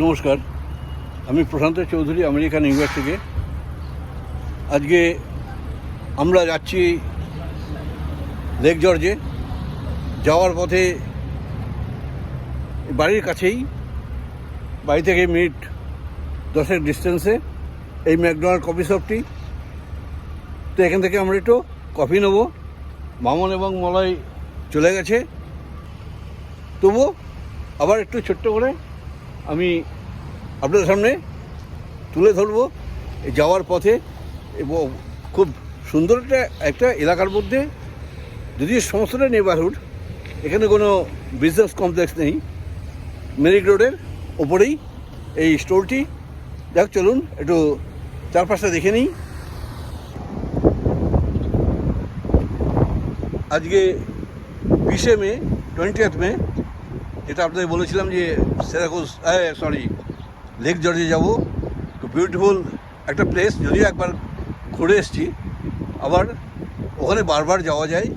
নমস্কার, আমি Prashanta Chowdhury America New York থেকে আজকে আমরা যাচ্ছি লেক জর্জে যাওয়ার পথে বাড়ির কাছেই, বাড়ি থেকে মিনিট দশের ডিস্টেন্সে এই ম্যাকডোনাল্ড কফি শপটি। তো এখান থেকে আমরা একটু কফি নেব। মামন এবং মলয় চলে গেছে। তবু আবার একটু ছোট্ট করে আমি আপনাদের সামনে তুলে ধরবো যাওয়ার পথে এবং খুব সুন্দর একটা একটা এলাকার মধ্যে যদিও সমস্তটা নেবারহুড এখানে কোনো বিজনেস কমপ্লেক্স নেই। মেরিক রোডের ওপরেই এই স্টোরটি। যাক, চলুন একটু চারপাশটা দেখে নিই। আজকে বিশে মে টোয়েন্টিয়েথ মে যেটা আপনাদের বলেছিলাম যে সেরাকুস সরি লেক জর্জে যাব। তো বিউটিফুল একটা প্লেস যদিও একবার ঘুরে এসেছি, আবার ওখানে বারবার যাওয়া যায়।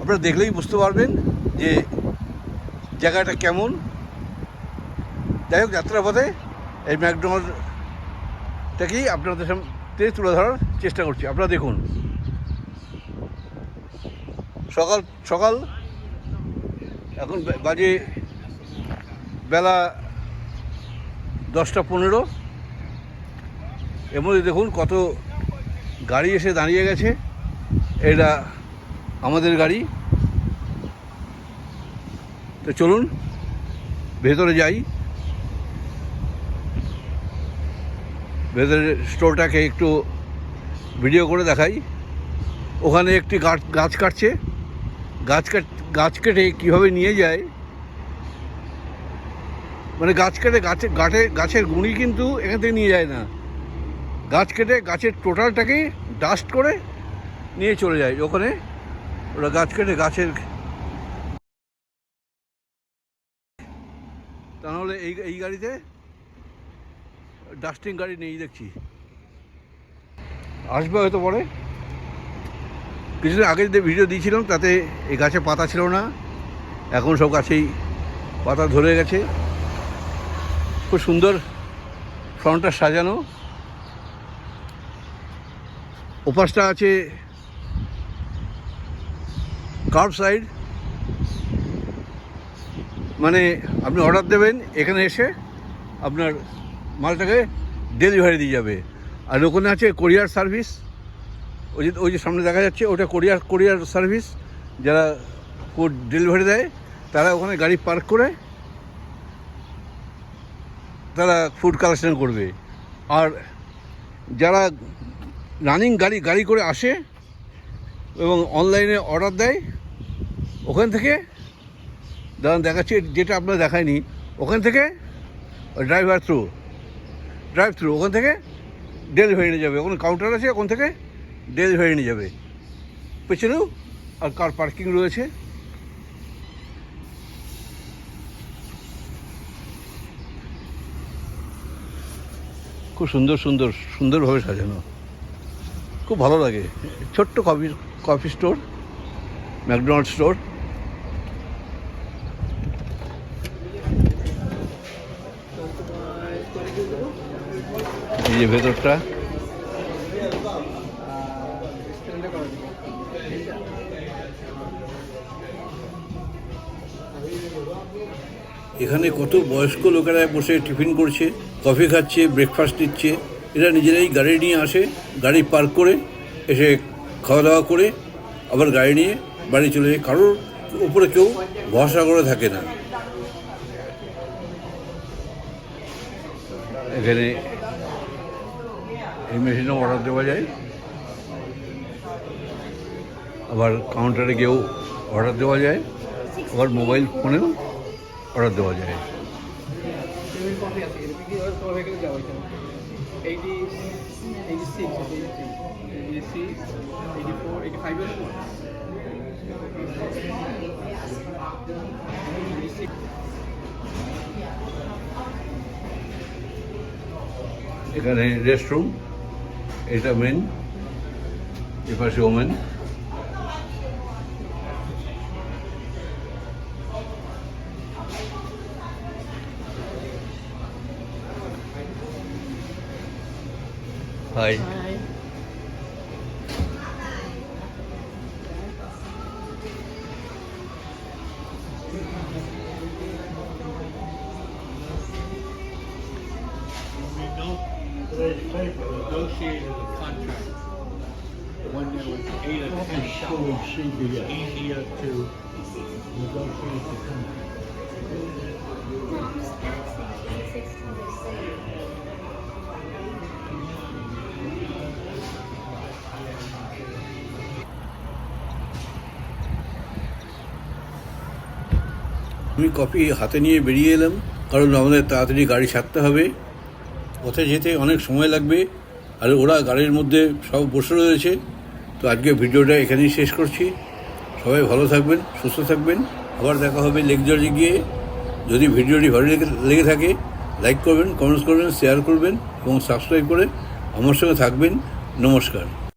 আপনারা দেখলেই বুঝতে পারবেন যে জায়গাটা কেমন। যাই হোক, যাত্রাপথে এই ম্যাকডোনাল্ডটাকেই আপনাদের সামনে তুলে ধরার চেষ্টা করছি। আপনারা দেখুন। সকাল সকাল এখন বাজে বেলা দশটা পনেরো। এর মধ্যে দেখুন কত গাড়ি এসে দাঁড়িয়ে গেছে। এটা আমাদের গাড়ি। তো চলুন, ভেতরে যাই। ভেতরের স্টোরটাকে একটু ভিডিও করে দেখাই। ওখানে একটি গাছ গাছ কাটছে। গাছ কাট, গাছ কেটে কীভাবে নিয়ে যায় মানে গাছ কেটে গাছে গাছে গাছের গুঁড়ি কিন্তু এখান থেকে নিয়ে যায় না। গাছ কেটে গাছের টোটালটাকে ডাস্ট করে নিয়ে চলে যায়। ওখানে ওরা গাছ কেটে গাছের তাহলে এই এই গাড়িতে ডাস্টিং গাড়ি নেই দেখছি। আসবে হয়তো পরে। কিছুদিন আগে যে ভিডিও দিয়েছিলাম, তাতে এই গাছে পাতা ছিল না। এখন সব গাছেই পাতা ধরে গেছে। খুব সুন্দর ফ্রন্টটা সাজানো। ওপাশটা আছে কার্ভ সাইড। মানে আপনি অর্ডার দেবেন, এখানে এসে আপনার মালটাকে ডেলিভারি দিয়ে যাবে। আর ওখানে আছে কোরিয়ার সার্ভিস। ওই যে ওই যে সামনে দেখা যাচ্ছে, ওটা কোরিয়ার কোরিয়ার সার্ভিস। যারা ডেলিভারি দেয়, তারা ওখানে গাড়ি পার্ক করে তারা ফুড কালেকশন করবে। আর যারা রানিং গাড়ি গাড়ি করে আসে এবং অনলাইনে অর্ডার দেয়, ওখান থেকে দাঁড়ান দেখাচ্ছি, যেটা আপনার দেখায়নি, ওখান থেকে ড্রাইভার থ্রু ড্রাইভ থ্রু ওখান থেকে ডেলিভারি নিয়ে যাবে। ওখানে কাউন্টার আছে, ওখান থেকে ডেলিভারি নিয়ে যাবে। পেছনেও আর কার পার্কিং রয়েছে। খুব সুন্দর সুন্দর, সুন্দরভাবে সাজানো। খুব ভালো লাগে। ছোট্ট coffee coffee store, McDonald store. এই যে ভেতরটা। এখানে কত বয়স্ক লোকেরা বসে টিফিন করছে, কফি খাচ্ছে ব্রেকফাস্ট দিচ্ছে এরা নিজেরাই গাড়ি নিয়ে আসে, গাড়ি পার্ক করে, এসে খাওয়া দাওয়া করে, আবার গাড়ি নিয়ে বাড়ি চলে যায়। কারোর উপরে কেউ ভরসা করে থাকে না। এখানে এই মেশিনেও অর্ডার দেওয়া যায়। আবার কাউন্টারে গিয়েও অর্ডার দেওয়া যায়। আবার মোবাইল ফোনেও অর্ডার দেওয়া যায়। এখানে রেস্টরুম এটা মেন এপাশে women hi Bye. We negotiated a contract when there was eight or ten shops. Easier to negotiate the contract. আমি কফি হাতে নিয়ে বেরিয়ে এলাম। কারণ আমাদের তাড়াতাড়ি গাড়ি ছাড়তে হবে। পথে যেতে অনেক সময় লাগবে। আর ওরা গাড়ির মধ্যে সব বসে রয়েছে। তো আজকে ভিডিওটা এখানেই শেষ করছি। সবাই ভালো থাকবেন, সুস্থ থাকবেন। আবার দেখা হবে লেকজর্জে গিয়ে। যদি ভিডিওটি ভালো লেগে লেগে থাকে, লাইক করবেন, কমেন্টস করবেন, শেয়ার করবেন এবং সাবস্ক্রাইব করে আমার সঙ্গে থাকবেন। নমস্কার।